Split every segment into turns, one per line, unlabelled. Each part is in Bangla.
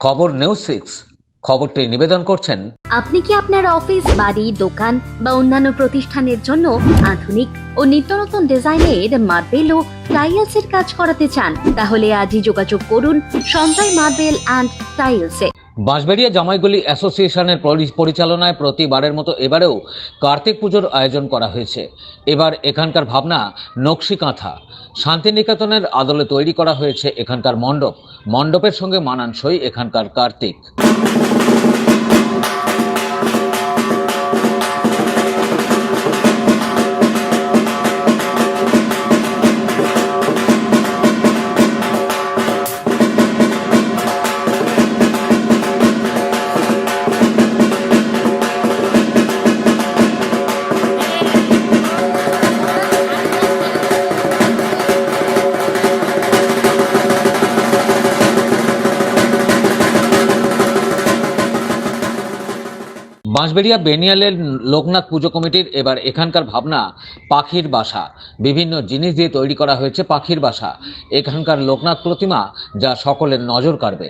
খবর নিউজ সিক্স খবরটি নিবেদন করছেন
আপনি কি আপনার অফিস, বাড়ি, দোকান বা অন্যান্য প্রতিষ্ঠানের জন্য আধুনিক ও নিত্য নতুন ডিজাইনের মার্বেল ও টাইলসের কাজ করাতে চান? তাহলে আজই যোগাযোগ করুন সঞ্জয় মার্বেল অ্যান্ড টাইলসে।
বাঁশবেড়িয়া জামাইগুলি অ্যাসোসিয়েশনের পরি- পরিচালনায় প্রতিবারের মতো এবারেও কার্তিক পুজোর আয়োজন করা হয়েছে। এবার এখানকার ভাবনা নকশি কাঁথা। শান্তিনিকেতনের আদলে তৈরি করা হয়েছে এখানকার মণ্ডপ। মণ্ডপের সঙ্গে মানানসই এখানকার কার্তিক। বাঁশবেড়িয়া বেনিয়ালের লোকনাথ পুজো কমিটির এবার এখানকার ভাবনা, পাখির বাসা। বিভিন্ন জিনিস দিয়ে তৈরি করা হয়েছে পাখির বাসা। এখানকার লোকনাথ প্রতিমা যা সকলের নজর কাড়বে।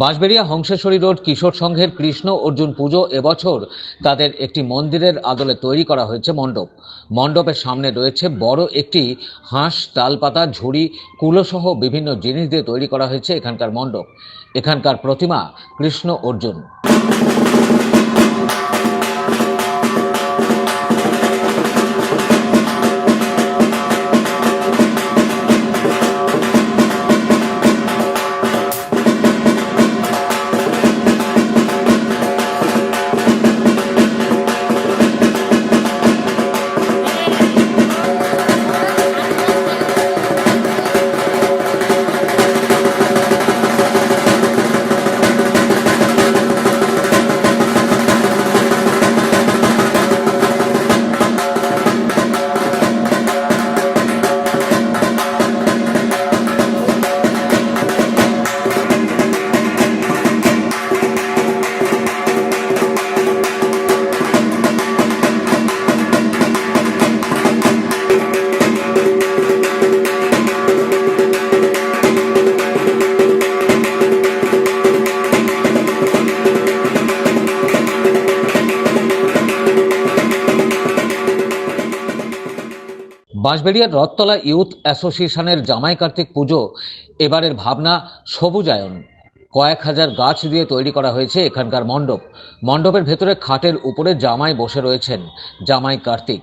বাঁশবেড়িয়া হংসেশ্বরী রোড কিশোর সংঘের কৃষ্ণ অর্জুন পুজো এবছর তাদের একটি মন্দিরের আদলে তৈরি করা হয়েছে মণ্ডপ। মণ্ডপের সামনে রয়েছে বড় একটি হাঁস তালপাতা ঝুড়ি, কুলোসহ বিভিন্ন জিনিস দিয়ে তৈরি করা হয়েছে এখানকার মণ্ডপ। এখানকার প্রতিমা কৃষ্ণ অর্জুন। বাঁশবেড়িয়ার রথতলা ইউথ অ্যাসোসিয়েশনের জামাই কার্তিক পুজো, এবারের ভাবনা সবুজায়ন। কয়েক হাজার গাছ দিয়ে তৈরি করা হয়েছে এখানকার মণ্ডপ। মণ্ডপের ভেতরে খাটের উপরে জামাই বসে রয়েছেন জামাই কার্তিক